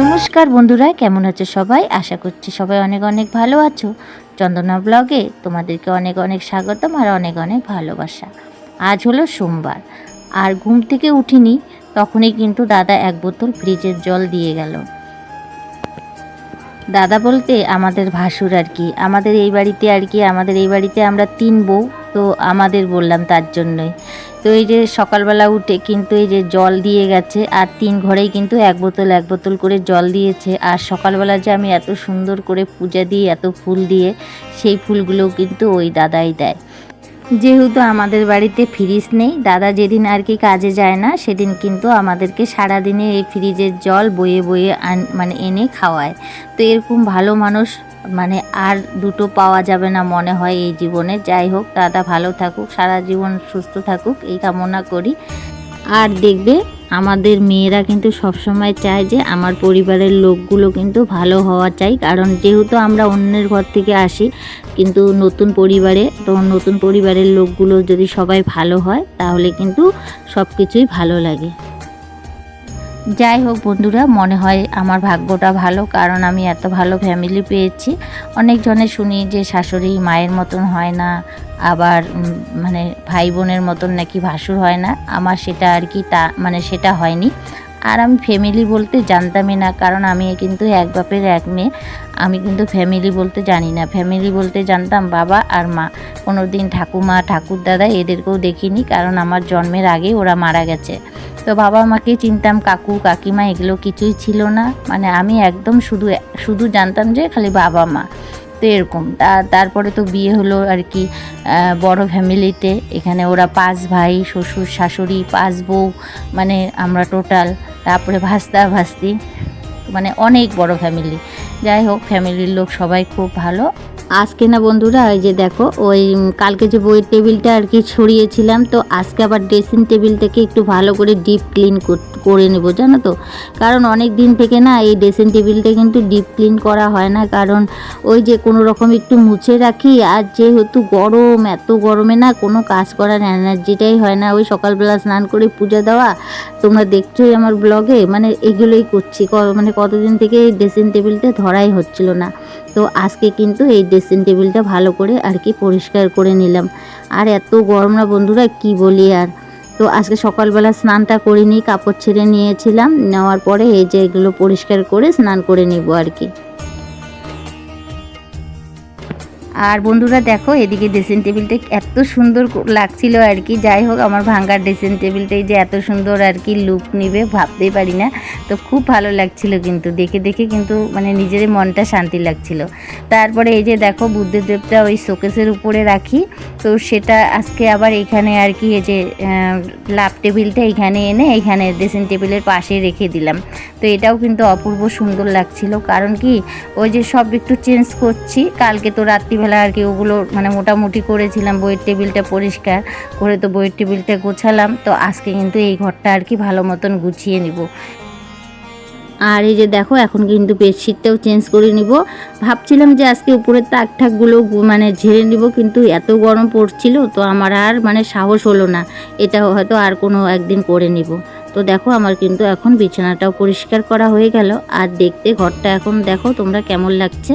নমস্কার বন্ধুরা, কেমন আছো সবাই? আশা করছি সবাই অনেক অনেক ভালো আছো। চন্দনা ব্লগে তোমাদেরকে অনেক অনেক স্বাগতম আর অনেক অনেক ভালোবাসা। আজ হলো সোমবার, আর ঘুম থেকে উঠিনি, তখনই কিন্তু দাদা এক বোতল ফ্রিজের জল দিয়ে গেল। দাদা বলতে আমাদের ভাসুর আর কি, আমাদের এই বাড়িতে আর কি, আমাদের এই বাড়িতে আমরা তিন বউ, তো আমাদের বললাম তার জন্যই। তো এই যে সকালবেলা উঠে কিন্তু এই যে জল দিয়ে গেছে, আর তিন ঘরেই কিন্তু এক বোতল এক বোতল করে জল দিয়েছে। আর সকালবেলা যে আমি এত সুন্দর করে পূজা দিয়ে এত ফুল দিয়ে, সেই ফুলগুলো কিন্তু ওই দাদাই দেয়। যেহেতু আমাদের বাড়িতে ফ্রিজ নেই, দাদা যেদিন আর কি কাজে যায় না, সেদিন কিন্তু আমাদেরকে সারাদিনে এই ফ্রিজের জল বয়ে বয়ে আন মানে এনে খাওয়ায়। তো এরকম ভালো মানুষ মানে আর দুটো পাওয়া যাবে না মনে হয় এই জীবনে। যাই হোক, দাদা ভালো থাকুক, সারা জীবন সুস্থ থাকুক, এই কামনা করি। আর দেখবে, আমাদের মেয়েরা কিন্তু সবসময় চায় যে আমার পরিবারের লোকগুলো কিন্তু ভালো হওয়া চাই। কারণ যেহেতু আমরা অন্যের ঘর থেকে আসি, কিন্তু নতুন পরিবারে, তো নতুন পরিবারের লোকগুলো যদি সবাই ভালো হয়, তাহলে কিন্তু সব কিছুই ভালো লাগে। যাই হোক বন্ধুরা, মনে হয় আমার ভাগ্যটা ভালো, কারণ আমি এত ভালো ফ্যামিলি পেয়েছি। অনেকজনে শুনি যে শাশুড়ি মায়ের মতন হয় না, আবার মানে ভাই বোনের মতন নাকি ভাসুর হয় না, আমার সেটা আর কি তা মানে সেটা হয়নি। আর আমি ফ্যামিলি বলতে জানতামই না, কারণ আমি কিন্তু এক বাপের এক মেয়ে, আমি কিন্তু ফ্যামিলি বলতে জানি না। ফ্যামিলি বলতে জানতাম বাবা আর মা। কোনো দিন ঠাকুমা ঠাকুর দাদা এদেরকেও দেখিনি, কারণ আমার জন্মের আগেই ওরা মারা গেছে। তো বাবা মাকে চিনতাম, কাকু, কাকিমা, এগুলো কিছুই ছিল না। মানে আমি একদম শুধু শুধু জানতাম যে খালি বাবা মা। তো এরকম। তা, তারপরে তো বিয়ে হলো আর কি বড় ফ্যামিলিতে। এখানে ওরা পাঁচ ভাই, শ্বশুর, শাশুড়ি, পাঁচ বউ মানে আমরা টোটাল। তারপরে ভাস্তা, ভাস্তি। মানে অনেক বড় ফ্যামিলি। যাই হোক, ফ্যামিলির লোক সবাই খুব ভালো। আজকে না বন্ধুরা ওই যে দেখো, ওই কালকে যে বইয়ের টেবিলটা আর কি ছড়িয়েছিলাম, তো আজকে আবার ড্রেসিং টেবিলটাকে একটু ভালো করে ডিপ ক্লিন করে নেব, জানো তো? কারণ অনেক দিন থেকে না এই ড্রেসিং টেবিলটা কিন্তু ডিপ ক্লিন করা হয় না, কারণ ওই যে কোনো রকম একটু মুছে রাখি, আর যেহেতু গরম, এত গরমে না কোনো কাজ করার এনার্জিটাই হয় না। ওই সকালবেলা স্নান করে পূজা দেওয়া, তোমরা দেখছোই আমার ব্লগে মানে এগুলোই করছি মানে কতদিন থেকে এই ড্রেসিং টেবিলটা ধরাই হচ্ছিল না। তো আজকে কিন্তু এই ড্রেসিং টেবিলটা ভালো করে আর কি পরিষ্কার করে নিলাম। আর এত গরম না বন্ধুরা, কি বলি আর। তো আজকে সকালবেলা স্নানটা করে নিই কাপড় ছেড়ে নিয়েছিলাম, নেওয়ার পরে এই যে এগুলো পরিষ্কার করে স্নান করে নিব আর কি। আর বন্ধুরা দেখো, এদিকে ড্রেসিং টেবিলটা এত সুন্দর লাগছিল আর কি। যাই হোক, আমার ভাঙ্গার ড্রেসিং টেবিলটাই যে এত সুন্দর আর কি লুক নিবে, ভাবতেই পারি না। তো খুব ভালো লাগছিল কিন্তু, দেখে দেখে কিন্তু মানে নিজেরই মনটা শান্তি লাগছিল। তারপরে এই যে দেখো, বুদ্ধদেবটা ওই শোকেসের উপরে রাখি। তো সেটা আজকে আবার এখানে আর কি, এই যে লাভ টেবিলটা এখানে এনে এখানে ড্রেসিং টেবিলের পাশে রেখে দিলাম। তো এটাও কিন্তু অপূর্ব সুন্দর লাগছিল। কারণ কি, ওই যে সব একটু চেঞ্জ করছি। কালকে তো রাত্রিবেলা আর কি ওগুলো মানে মোটামুটি করেছিলাম, বইয়ের টেবিলটা পরিষ্কার করে তো বইয়ের টেবিলটা গোছালাম, তো আজকে কিন্তু এই ঘরটা আর কি ভালো মতন গুছিয়ে নিব। আর এই যে দেখো, এখন কিন্তু বেডশিটটাও চেঞ্জ করে নিব। ভাবছিলাম যে আজকে উপরের তাক ঠাকগুলো মানে ঝেড়ে নিব, কিন্তু এত গরম পড়ছিল, তো আমার আর মানে সাহস হলো না। এটা হয়তো আর কোনো একদিন করে নিব। তো দেখো, আমার কিন্তু এখন বিছানাটাও পরিষ্কার করা হয়ে গেল। আর দেখতে ঘরটা এখন দেখো, তোমরা কেমন লাগছে?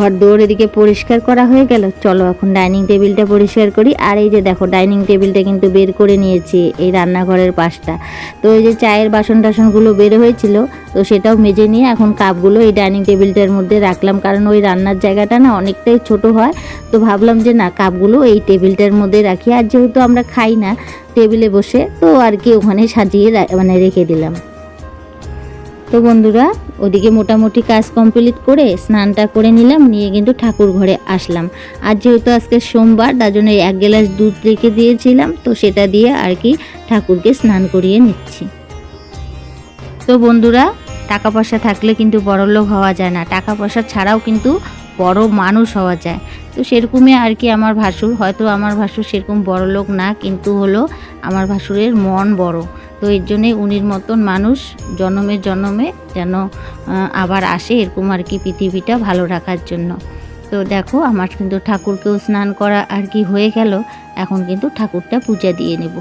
ঘর দৌড় এদিকে পরিষ্কার করা হয়ে গেল। চলো এখন ডাইনিং টেবিলটা পরিষ্কার করি। আর এই যে দেখো, ডাইনিং টেবিলটা কিন্তু বের করে নিয়েছি এই রান্নাঘরের পাশটা। তো এই যে চায়ের বাসন টাসনগুলো বের হয়েছিল, তো সেটাও মেজে নিয়ে এখন কাপগুলো এই ডাইনিং টেবিলটার মধ্যে রাখলাম। কারণ ওই রান্নার জায়গাটা না অনেকটাই ছোট হয়, তো ভাবলাম যে না, কাপগুলো এই টেবিলটার মধ্যে রাখি। আর যেহেতু আমরা খাই না টেবিলে বসে, তো আর কি ওখানে সাজিয়ে মানে রেখে দিলাম। তো বন্ধুরা, ওদিকে মোটামুটি কাজ কমপ্লিট করে স্নানটা করে নিলাম, নিয়ে কিন্তু ঠাকুর ঘরে আসলাম। আর যেহেতু আজকে সোমবার, তার জন্য এক গ্লাস দুধ রেখে দিয়েছিলাম, তো সেটা দিয়ে আর কি ঠাকুরকে স্নান করিয়ে নিচ্ছি। তো বন্ধুরা, টাকা পয়সা থাকলে কিন্তু বড়লোক হওয়া যায় না। টাকা পয়সা ছাড়াও কিন্তু বড় মানুষ হওয়া যায়। তো সেরকমই আর কি আমার ভাসুর, হয়তো আমার ভাসুর সেরকম বড় লোক না, কিন্তু হলো আমার ভাসুরের মন বড়। তো এর জন্যে উনির মতন মানুষ জন্মে জন্মে যেন আবার আসে এরকম আর কি পৃথিবীটা ভালো রাখার জন্য। তো দেখো, আমার কিন্তু ঠাকুরকেও স্নান করা আর কি হয়ে গেল। এখন কিন্তু ঠাকুরটা পূজা দিয়ে নেব।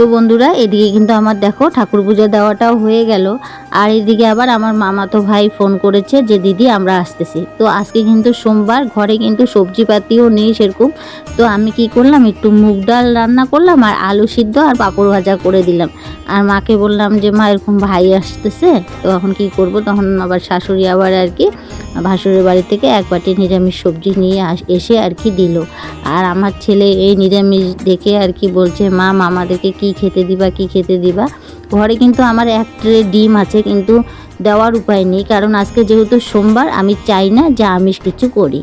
তো বন্ধুরা, এদিকে কিন্তু আমার দেখো ঠাকুর পুজো দেওয়াটাও হয়ে গেল। আর এদিকে আবার আমার মামাতো ভাই ফোন করেছে যে, দিদি, আমরা আসতেছি। তো আজকে কিন্তু সোমবার, ঘরে কিন্তু সবজিপাতিও নেই সেরকম। তো আমি কি করলাম, একটু মুগ ডাল রান্না করলাম আর আলু সিদ্ধ আর পাঁপড় ভাজা করে দিলাম। আর মাকে বললাম যে, মা, এরকম ভাই আসতেছে। তো এখন কি করব, তখন আবার শাশুড়ি আবার আর কি, ভাসুরের বাড়ি থেকে এক বাটি নিরামিষ সবজি নিয়ে এসে আর কি দিল। আর আমার ছেলে এই নিরামিষ দেখে আর কি বলছে, মা, মামাদেরকে কি খেতে দিবা, কি খেতে দিবা? ঘরে কিন্তু আমার এক ট্রে ডিম আছে, কিন্তু দেওয়ার উপায় নেই। কারণ আজকে যেহেতু সোমবার, আমি চাই না যে আমিষ কিছু করি।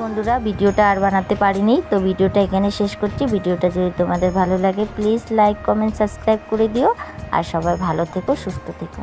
বন্ধুরা, ভিডিওটা আর বানাতে পারিনি, তো ভিডিওটা এখানে শেষ করছি। ভিডিওটা যদি তোমাদের ভালো লাগে প্লিজ লাইক কমেন্ট সাবস্ক্রাইব করে দিও। আর সবাই ভালো থেকো, সুস্থ থেকো।